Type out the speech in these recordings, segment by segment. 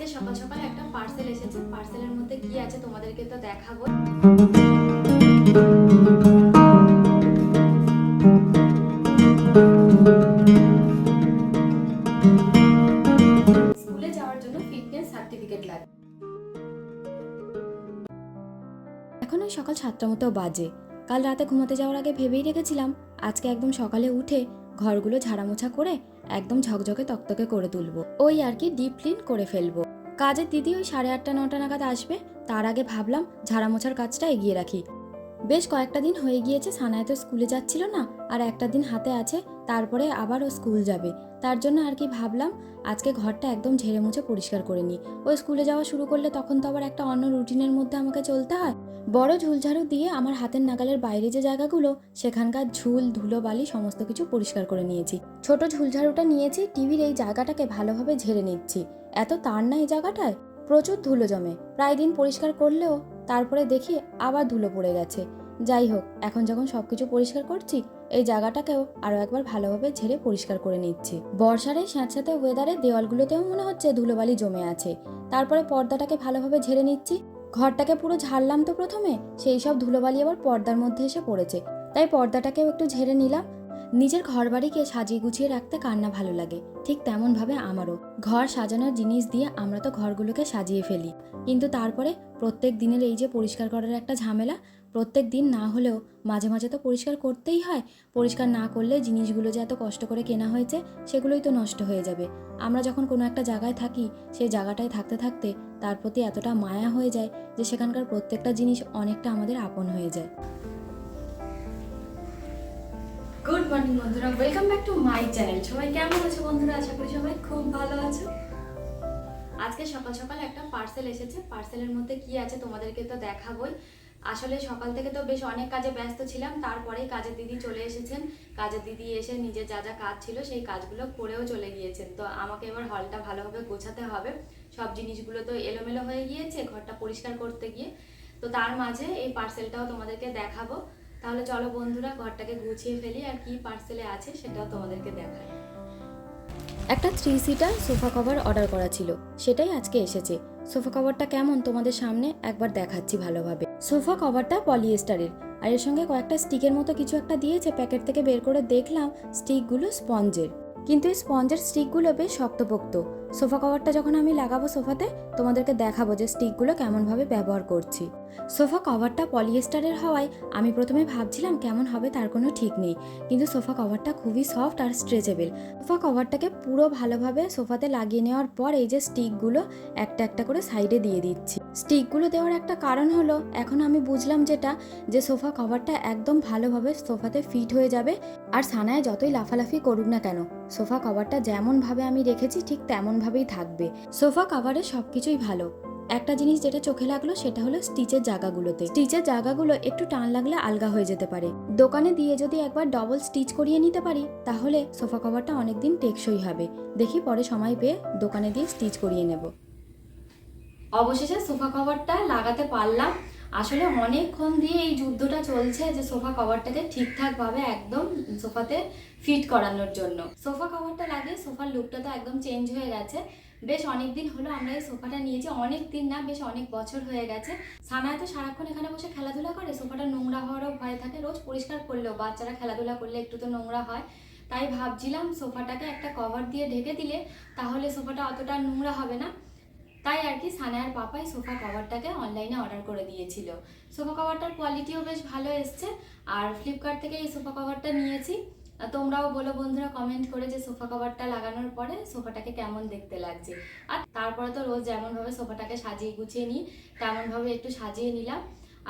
আজকে সকাল সকাল একটা পার্সেল এসেছে। পার্সেলের মধ্যে কি আছে তোমাদেরকে তো দেখাবো। এখন সকাল সাতটা মতো বাজে। কাল রাতে ঘুমাতে যাওয়ার আগে ভেবেই রেখেছিলাম, আজকে একদম সকালে উঠে ঘরগুলো ঝাড়ামোছা করে একদম ঝকঝকে তকতকে করে তুলবো। ওই আর কি ডিপ ক্লিন করে ফেলব। কাজের দিদি ওই সাড়ে আটটা, নটা নাগাদ আসবে। তার আগে ভাবলাম ঝাড়ামোছার কাজটা এগিয়ে রাখি। বেশ কয়েকটা দিন হয়ে গিয়েছে সানায় তো স্কুলে যাচ্ছিল না, আর একটা দিন হাতে আছে, তারপরে আবার ও স্কুল যাবে। তার জন্য আর কি ভাবলাম, আজকে ঘরটা একদম ঝেড়ে মুছে পরিষ্কার করে নিই। ও স্কুলে যাওয়া শুরু করলে তখন তো আবার একটা অন্য রুটিনের মধ্যে আমাকে চলতে হয়। বড় ঝুলঝাড়ু দিয়ে আমার হাতের নাগালের বাইরে যে জায়গাগুলো, সেখানকার ঝুল ধুলো বালি সমস্ত কিছু পরিষ্কার করে নিয়েছি। ছোট ঝুলঝাড়ুটা নিয়েছি, টিভির এই জায়গাটাকে ভালোভাবে ঝেড়ে নিচ্ছি। এত তার না এই জায়গাটায়? প্রচুর ধুলো জমে। প্রায় দিন পরিষ্কার করলেও, তারপরে দেখি আবার ধুলো পড়ে গেছে। যাই হোক, এখন যখন সবকিছু পরিষ্কার করছি, এই জায়গাটাকেও আরও একবার ভালোভাবে ঝেড়ে পরিষ্কার করে নিচ্ছি। বর্ষার এই স্যাঁতস্যাঁতে ওয়েদারে দেওয়ালগুলোতেও মনে হচ্ছে ধুলোবালি জমে আছে। তারপরে পর্দাটাকে ভালোভাবে ঝেড়ে নিচ্ছি। ঘরটাকে পুরো ঝাড়লাম তো প্রথমে, সেই সব ধুলোবালি আবার পর্দার মধ্যে এসে পড়েছে। তাই পর্দাটাকেও একটু ঝেড়ে নিলাম। নিজের ঘর বাড়িকে সাজিয়ে গুছিয়ে রাখতে কার না ভালো লাগে। ঠিক তেমনভাবে আমারও। ঘর সাজানোর জিনিস দিয়ে আমরা তো ঘরগুলোকে সাজিয়ে ফেলি। কিন্তু তারপরে প্রত্যেক দিনের এই যে পরিষ্কার করার একটা ঝামেলা প্রত্যেক দিন না হলেও মাঝে মাঝে তো পরিষ্কার করতেই হয়। পরিষ্কার না করলে জিনিসগুলো যে এত কষ্ট করে কেনা হয়েছে, সেগুলোই তো নষ্ট হয়ে যাবে। আমরা যখন কোনো একটা জায়গায় থাকি, সেই জায়গাটায় থাকতে থাকতে তার প্রতি এতটা মায়া হয়ে যায় যে সেখানকার প্রত্যেকটা জিনিস অনেকটা আমাদের আপন হয়ে যায়। গুড মর্নিং বন্ধুরা। Welcome back to my channel সবাই কেমন আছো বন্ধুরা? আশা করি সবাই খুব ভালো আছো। আজকে সকাল সকাল একটা পার্সেল এসেছে। পার্সেলের মধ্যে কি আছে তোমাদেরকে তো দেখাবোই। আসলে সকাল থেকে তো বেশ অনেক কাজে ব্যস্ত ছিলাম, তারপরেই কাজের দিদি চলে এসেছেন। কাজের দিদি এসে নিজের যা যা কাজ ছিল সেই কাজগুলো করেও চলে গিয়েছেন। তো আমাকে এবার হলটা ভালোভাবে গোছাতে হবে। সব জিনিসগুলো তো এলোমেলো হয়ে গিয়েছে, ঘরটা পরিষ্কার করতে গিয়ে। তো তার মাঝে এই পার্সেলটাও তোমাদেরকে দেখাবো। তাহলে চলো বন্ধুরা, ঘরটাকে গুছিয়ে ফেলি আর কি পার্সেলে আছে সেটাও তোমাদেরকে দেখাই। একটা three seater sofa cover order করা ছিল, সেটাই আজকে এসেছে। সোফা কভারটা কেমন তোমাদের সামনে একবার দেখাচ্ছি ভালোভাবে। সোফা কভারটা পলিয়েস্টারের। আর এর সঙ্গে কয়েকটা স্টিকের মতো কিছু একটা দিয়েছে প্যাকেট থেকে বের করে দেখলাম স্টিকগুলো স্পঞ্জের। কিন্তু এই স্পঞ্জের স্টিকগুলো বেশ শক্তপোক্ত। সোফা কভারটা যখন আমি লাগাবো সোফাতে, তোমাদেরকে দেখাবো যে স্টিকগুলো কেমনভাবে ব্যবহার করছি। সোফা কভারটা পলিয়েস্টারের হওয়ায় আমি প্রথমে ভাবছিলাম কেমন হবে তার কোনো ঠিক নেই। কিন্তু সোফা কভারটা খুবই সফট আর স্ট্রেচেবল। সোফা কভারটাকে পুরো ভালোভাবে সোফাতে লাগিয়ে নেওয়ার পর এই যে স্টিকগুলো একটা একটা করে সাইডে দিয়ে দিচ্ছি। স্টিকগুলো দেওয়ার একটা কারণ হলো, এখন আমি বুঝলাম যেটা, যে সোফা কভারটা একদম ভালোভাবে সোফাতে ফিট হয়ে যাবে, আর সানায় যতই লাফালাফি করুক না কেন, সোফা কভারটা যেমনভাবে আমি রেখেছি, ঠিক তেমনভাবেই থাকবে। সোফা কভারে সব কিছুই ভালো। একটা জিনিস যেটা চোখে লাগল সেটা হলো স্টিচের জায়গাগুলোতে। স্টিচের জায়গাগুলো একটু টান লাগলে আলগা হয়ে যেতে পারে। দোকানে দিয়ে যদি একবার ডবল স্টিচ করিয়ে নিতে পারি, তাহলে সোফা কভারটা অনেকদিন টেকসই হবে। দেখি পরে সময় পেয়ে দোকানে দিয়ে স্টিচ করিয়ে নেব। অবশেষে সোফা কভারটা লাগাতে পারলাম। আসলে অনেকক্ষণ দিয়ে এই যুদ্ধটা চলছে যে সোফা কভারটাকে ঠিকঠাকভাবে একদম সোফাতে ফিট করানোর জন্য। সোফা কভারটা লাগে সোফার লুকটা তো একদম চেঞ্জ হয়ে গেছে। বেশ অনেক দিন হলো আমরা এই সোফাটা নিয়েছি অনেক দিন না, বেশ অনেক বছর হয়ে গেছে। সানায় তো সারাক্ষণ এখানে বসে খেলাধুলা করে, সোফাটা নোংরা হওয়ারও ভয় থাকে, রোজ পরিষ্কার করলেও, বাচ্চারা খেলাধুলা করলে একটু তো নোংরা হয়। তাই ভাবছিলাম সোফাটাকে একটা কভার দিয়ে ঢেকে দিলে তাহলে সোফাটা অতটা নোংরা হবে না। তাই আর কি সানায়ার পাপাই সোফা কভারটাকে অনলাইনে অর্ডার করে দিয়েছিল। সোফা কভারটার কোয়ালিটিও বেশ ভালো এসছে। আর ফ্লিপকার্ট থেকে এই সোফা কভারটা নিয়েছি। তোমরাও বলো বন্ধুরা কমেন্ট করে যে সোফা কভারটা লাগানোর পরে সোফাটাকে কেমন দেখতে লাগছে। আর তারপরে তো রোজ যেমনভাবে সোফাটাকে সাজিয়ে গুছিয়ে নিই, তেমনভাবে একটু সাজিয়ে নিলাম।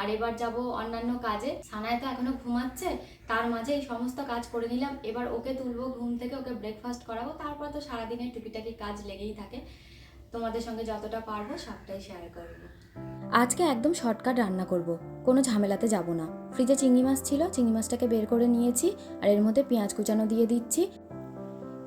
আর এবার যাব অন্যান্য কাজে। সানায় তো এখনও ঘুমাচ্ছে, তার মাঝে এই সমস্ত কাজ করে নিলাম। এবার ওকে তুলবো, ঘুম থেকে ওকে ব্রেকফাস্ট করাবো। তারপর তো সারাদিনের টুকিটাকি কাজ লেগেই থাকে। তোমাদের সঙ্গে যতটা পারব সবটাই শেয়ার করব। আজকে একদম শর্টকাট রান্না করব। কোনো ঝামেলাতে যাব না। ফ্রিজে চিংড়ি মাছ ছিল, চিংড়ি মাছটাকে বের করে নিয়েছি আর এর মধ্যে পেঁয়াজ কুচানো দিয়ে দিচ্ছি।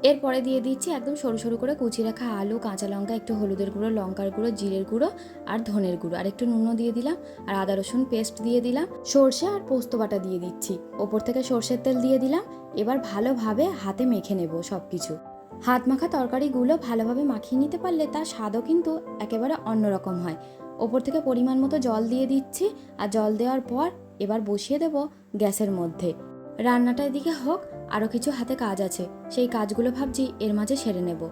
এরপরে দিয়ে দিচ্ছি একদম সরু সরু করে কুচি রাখা আলু, কাঁচা লঙ্কা, একটু হলুদের গুঁড়ো, লঙ্কার গুঁড়ো, জিরের গুঁড়ো আর ধনের গুঁড়ো। আর একটু নুনও দিয়ে দিলাম আর আদা, রসুন পেস্ট দিয়ে দিলাম। সর্ষে আর পোস্ত বাটা দিয়ে দিচ্ছি। ওপর থেকে সর্ষের তেল দিয়ে দিলাম। এবার ভালোভাবে হাতে মেখে নেব সব কিছু হাত মাখা তরকারিগুলো ভালোভাবে মাখিয়ে নিতে পারলে তার স্বাদও কিন্তু একেবারে অন্যরকম হয়। ওপর থেকে পরিমাণ মতো জল দিয়ে দিচ্ছি আর জল দেওয়ার পর এবার বসিয়ে দেব গ্যাসের মধ্যে। রান্নাটা এদিকে হোক, আরও কিছু হাতে কাজ আছে, সেই কাজগুলো ভাবছি এর মাঝে সেরে নেব।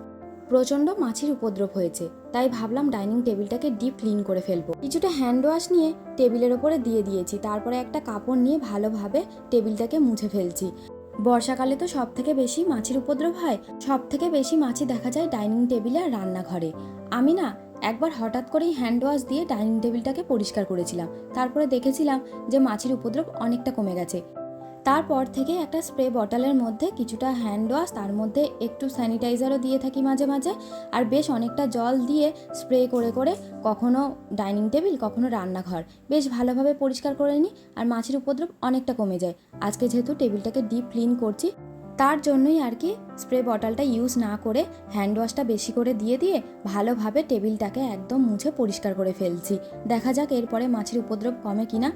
প্রচণ্ড মাছির উপদ্রব হয়েছে, তাই ভাবলাম ডাইনিং টেবিলটাকে ডিপ ক্লিন করে ফেলব। কিছুটা হ্যান্ড ওয়াশ নিয়ে টেবিলের ওপরে দিয়ে দিয়েছি, তারপরে একটা কাপড় নিয়ে ভালোভাবে টেবিলটাকে মুছে ফেলছি। বর্ষাকালে তো সব থেকে বেশি মাছির উপদ্রব হয় সব থেকে বেশি মাছি দেখা যায় ডাইনিং টেবিলে আর রান্নাঘরে। আমি না, একবার হঠাৎ করেই হ্যান্ড ওয়াশ দিয়ে ডাইনিং টেবিলটাকে পরিষ্কার করেছিলাম। তারপরে দেখেছিলাম যে মাছির উপদ্রব অনেকটা কমে গেছে। তারপর থেকে একটা স্প্রে বটলের মধ্যে কিছুটা হ্যান্ড ওয়াশ তার মধ্যে একটু স্যানিটাইজারও দিয়ে থাকি মাঝে মাঝে। আর বেশ অনেকটা জল দিয়ে স্প্রে করে করে কখনো ডাইনিং টেবিল কখনো রান্নাঘর। বেশ ভালোভাবে পরিষ্কার করে নিই আর মাছের উপদ্রব অনেকটা কমে যায়। আজকে যেহেতু টেবিলটাকে ডিপ ক্লিন করছি, তার জন্যই আর কি স্প্রে বটলটা ইউজ না করে হ্যান্ড ওয়াশটা বেশি করে দিয়ে দিয়ে ভালোভাবে টেবিলটাকে একদম মুছে পরিষ্কার করে ফেলছি। দেখা যাক এরপরে মাছের উপদ্রব কমে কিনা।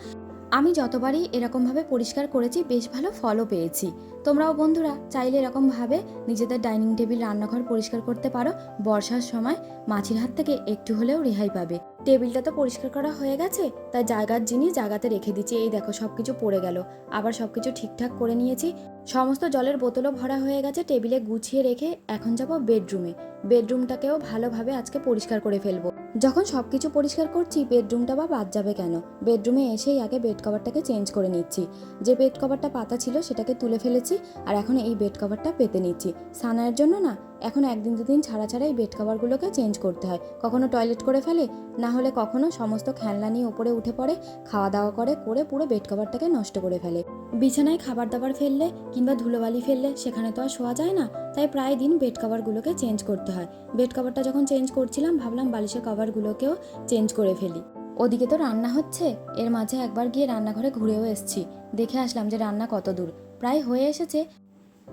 আমি যতবারই এরকমভাবে পরিষ্কার করেছি, বেশ ভালো ফলও পেয়েছি। তোমরাও বন্ধুরা, চাইলে এরকমভাবে নিজেদের ডাইনিং টেবিল, রান্নাঘর পরিষ্কার করতে পারো। বর্ষার সময় মাছির হাত থেকে একটু হলেও রেহাই পাবে। টেবিলটা তো পরিষ্কার করা হয়ে গেছে, তাই জায়গার জিনিস জায়গাতে রেখে দিচ্ছি। এই দেখো সব কিছু পড়ে গেল। আবার সব কিছু ঠিকঠাক করে নিয়েছি। সমস্ত জলের বোতলও ভরা হয়ে গেছে, টেবিলে গুছিয়ে রেখে এখন যাব বেডরুমে। বেডরুমটাকেও ভালোভাবে আজকে পরিষ্কার করে ফেলব। যখন সব কিছু পরিষ্কার করছি, বেডরুমটা বা বাদ যাবে কেন? বেডরুমে এসেই আগে বেড কভারটাকে চেঞ্জ করে নিচ্ছি। যে বেড কভারটা পাতা ছিল, সেটাকে তুলে ফেলেছি আর এখন এই বেড কভারটা পেতে নিচ্ছি। সানায়ের জন্য না, এখন একদিন দুদিন ছাড়া ছাড়া এই বেড কভারগুলোকে চেঞ্জ করতে হয়। কখনো টয়লেট করে ফেলে, না হলে কখনো সমস্ত খেলনা নিয়ে ওপরে উঠে পড়ে, খাওয়া দাওয়া করে করে পুরো বেড কভারটাকে নষ্ট করে ফেলে। বিছানায় খাবার দাবার ফেললে কিংবা ধুলোবালি ফেললে সেখানে তো আর শোয়া যায় না। তাই প্রায় দিন বেড কভারগুলোকে চেঞ্জ করতে হয়। বেড কাভারটা যখন চেঞ্জ করছিলাম, ভাবলাম বালিশের কভারগুলোকেও চেঞ্জ করে ফেলি। ওদিকে তো রান্না হচ্ছে। এর মাঝে একবার গিয়ে রান্নাঘরে ঘুরেও এসেছি। দেখে আসলাম যে রান্না কত দূর। প্রায় হয়ে এসেছে।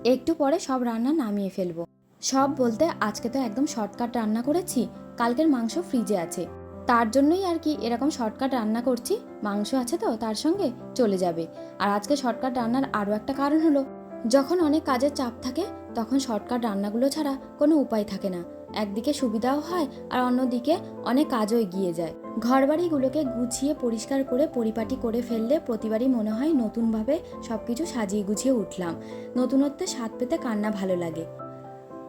একটু পরে সব রান্না নামিয়ে ফেলব। সব বলতে আজকে তো একদম শর্টকাট রান্না করেছি। কালকের মাংস ফ্রিজে আছে। তার জন্যই আর কি এরকম শর্টকাট রান্না করছি। মাংস আছে তো, তার সঙ্গে চলে যাবে। আর আজকে শর্টকাট রান্নার আরও একটা কারণ হলো, যখন অনেক কাজের চাপ থাকে, তখন শর্টকাট রান্নাগুলো ছাড়া কোনো উপায় থাকে না। একদিকে সুবিধাও হয় আর অন্যদিকে অনেক কাজও এগিয়ে যায়। ঘরবাড়িগুলোকে গুছিয়ে পরিষ্কার করে পরিপাটি করে ফেললে প্রতিবারই মনে হয় নতুনভাবে সব কিছু সাজিয়ে গুছিয়ে উঠলাম। নতুনত্বে স্বাদ পেতে কান্না ভালো লাগে।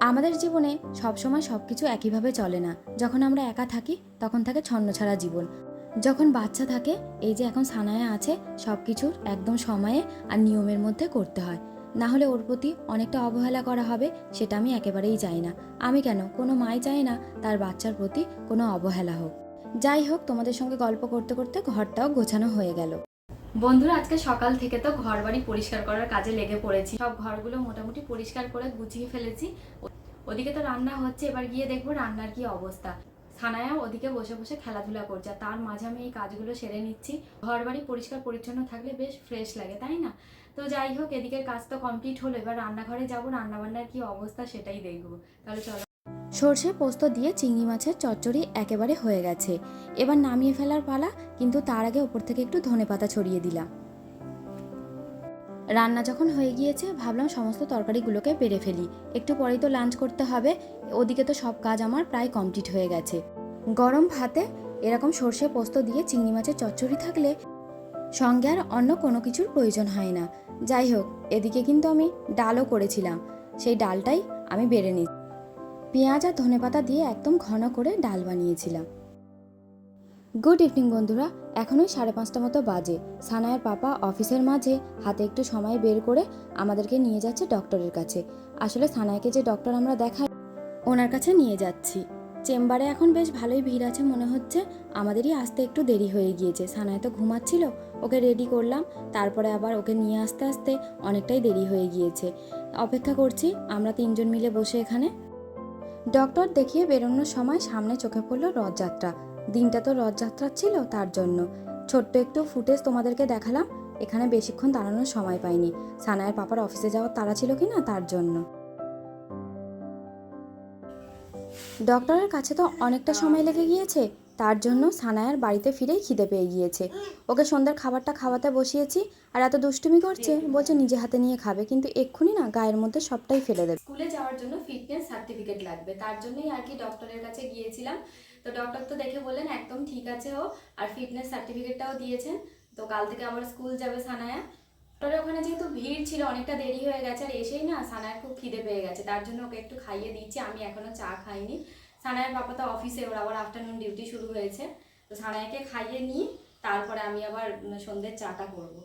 আমাদের জীবনে সবসময় সব কিছু একইভাবে চলে না। যখন আমরা একা থাকি, তখন থাকে ছন্নছাড়া জীবন। যখন বাচ্চা থাকে, এই যে এখন সানায়া আছে সব কিছুর একদম সময়ে আর নিয়মের মধ্যে করতে হয়। না হলে ওর প্রতি অনেকটা অবহেলা করা হবে, সেটা আমি একেবারেই চাই না। আমি কেন? কোনো মাই চায় না তার বাচ্চার প্রতি কোনো অবহেলা হোক। যাই হোক, তোমাদের সঙ্গে গল্প করতে করতে ঘরটাও গোছানো হয়ে গেল। বন্ধুরা, আজকে সকাল থেকে তো ঘর বাড়ি পরিষ্কার করার কাজে লেগে পড়েছি। সব ঘরগুলো মোটামুটি পরিষ্কার করে গুছিয়ে ফেলেছি। ওদিকে তো রান্না হচ্ছে, এবার গিয়ে দেখব রান্নার কি অবস্থা। সানায়া ওদিকে বসে বসে খেলাধুলা করছে তার মাঝে আমি এই কাজগুলো সেরে নিচ্ছি। ঘর বাড়ি পরিষ্কার পরিচ্ছন্ন থাকলে বেশ ফ্রেশ লাগে, তাই না? তো যাই হোক, এদিকের কাজ তো কমপ্লিট হলো, এবার রান্নাঘরে যাব, রান্নাবান্নার কি অবস্থা সেটাই দেখব। তাহলে চলো। সর্ষে পোস্ত দিয়ে চিংড়ি মাছের চচ্চড়ি একেবারে হয়ে গেছে। এবার নামিয়ে ফেলার পালা, কিন্তু তার আগে ওপর থেকে একটু ধনেপাতা ছড়িয়ে দিলাম। রান্না যখন হয়ে গিয়েছে, ভাবলাম সমস্ত তরকারিগুলোকে পেরে ফেলি। একটু পরেই তো লাঞ্চ করতে হবে। ওদিকে তো সব কাজ আমার প্রায় কমপ্লিট হয়ে গেছে। গরম ভাতে এরকম সর্ষে পোস্ত দিয়ে চিংড়ি মাছের চচ্চড়ি থাকলে সঙ্গে আর অন্য কোনো কিছুর প্রয়োজন হয় না। যাই হোক, এদিকে কিন্তু আমি ডালও করেছিলাম। সেই ডালটাই আমি বেড়ে নিই পেঁয়াজ আর ধনেপাতা দিয়ে একদম ঘন করে ডাল বানিয়েছিলাম। গুড ইভিনিং বন্ধুরা, এখনই সাড়ে পাঁচটা মতো বাজে। সানায়ের পাপা অফিসের মাঝে হাতে একটু সময় বের করে আমাদেরকে নিয়ে যাচ্ছে ডক্টরের কাছে। আসলে সানায়কে যে ডক্টর আমরা দেখাই, ওনার কাছে নিয়ে যাচ্ছি। চেম্বারে এখন বেশ ভালোই ভিড় আছে মনে হচ্ছে, আমাদেরই আসতে একটু দেরি হয়ে গিয়েছে। সানায় তো ঘুমাচ্ছিল, ওকে রেডি করলাম, তারপরে আবার ওকে নিয়ে আসতে আসতে অনেকটাই দেরি হয়ে গিয়েছে। অপেক্ষা করছি, আমরা তিনজন মিলে বসে এখানে ডক্টর দেখিয়ে বেরোনোর সময় সামনে চোখে পড়ল রথযাত্রা। দিনটা তো রথযাত্রা ছিল তার জন্য। ছোট্ট একটু ফুটেজ তোমাদেরকে দেখালাম, এখানে বেশিক্ষণ দাঁড়ানোর সময় পাইনি। সানায়ের পাপার অফিসে যাওয়ার তাড়া ছিল কি না তার জন্য। ডক্টরের কাছে তো অনেকটা সময় লেগে গিয়েছে তার জন্য সানায়ার বাড়িতে ফিরেই খিদে পেয়ে গিয়েছে। ওকে সন্ধ্যার খাবারটা খাওয়াতে বসিয়েছি আর এত দুষ্টুমি করছে, বলছে নিজে হাতে নিয়ে খাবে, কিন্তু এক্ষুনি না গায়ের মধ্যে সবটাই ফেলে দেবে। স্কুলে যাওয়ার জন্য ফিটনেস সার্টিফিকেট লাগবে, তার জন্যই আর কি ডক্টরের কাছে গিয়েছিলাম। তো ডক্টর তো দেখে বললেন, একদম ঠিক আছে ও, আর ফিটনেস সার্টিফিকেটটাও দিয়েছেন। তো কাল থেকে আবার স্কুল যাবে সানায়া। ডক্টরের ওখানে যেহেতু ভিড় ছিল, অনেকটা দেরি হয়ে গেছে, আর এসেই না সানায়ার খুব খিদে পেয়ে গেছে। তার জন্য ওকে একটু খাইয়ে দিচ্ছি আমি এখনও চা খাইনি। সানায়ার পাপা তো অফিসে ওর আবার আফটারনুন ডিউটি শুরু হয়েছে। তো সানায়াকে খাইয়ে নিই, তারপরে আমি আবার সন্ধ্যের চাটা করব।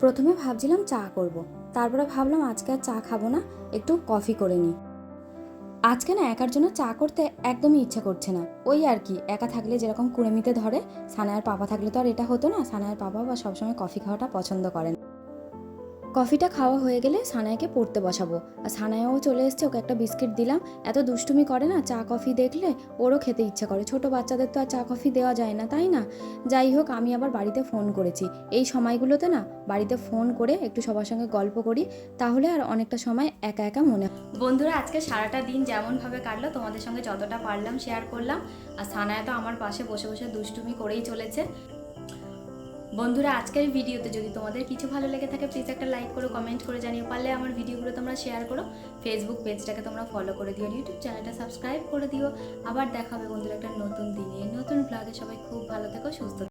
প্রথমে ভাবছিলাম চা করব। তারপরে ভাবলাম আজকে আর চা খাব না, একটু কফি করে নিই। আজকে না একার জন্য চা করতে একদমই ইচ্ছা করছে না। ওই আর কি, একা থাকলে যেরকম কুড়েমিতে ধরে সানায়ার পাপা থাকলে তো আর এটা হতো না সানায়ার পাপা বা সবসময় কফি খাওয়াটা পছন্দ করেন। কফিটা খাওয়া হয়ে গেলে সানায়াকে পড়তে বসাবো। আর সানায়াও চলে এসছে, ওকে একটা বিস্কিট দিলাম। এত দুষ্টুমি করে না, চা কফি দেখলে ওরও খেতে ইচ্ছা করে। ছোট বাচ্চাদের তো আর চা কফি দেওয়া যায় না, তাই না? যাই হোক, আমি আবার বাড়িতে ফোন করেছি। এই সময়গুলোতে না, বাড়িতে ফোন করে একটু সবার সঙ্গে গল্প করি, তাহলে আর অনেকটা সময় একা একা মনে বন্ধুরা, আজকে সারাটা দিন যেমনভাবে কাটলো, তোমাদের সঙ্গে যতটা পারলাম শেয়ার করলাম। আর সানায়া তো আমার পাশে বসে বসে দুষ্টুমি করেই চলেছে। বন্ধুরা, আজকের ভিডিওতে যদি তোমাদের কিছু ভালো লেগে থাকে প্লিজ একটা লাইক করো কমেন্ট করে জানিও। পারলে আমার ভিডিওগুলো তোমরা শেয়ার করো। ফেসবুক পেজটাকে তোমরা ফলো করে দিও ইউটিউব চ্যানেলটা সাবস্ক্রাইব করে দিও। আবার দেখা হবে বন্ধুরা একটা নতুন দিনে, নতুন ব্লগে সবাই খুব ভালো থেকো, সুস্থ।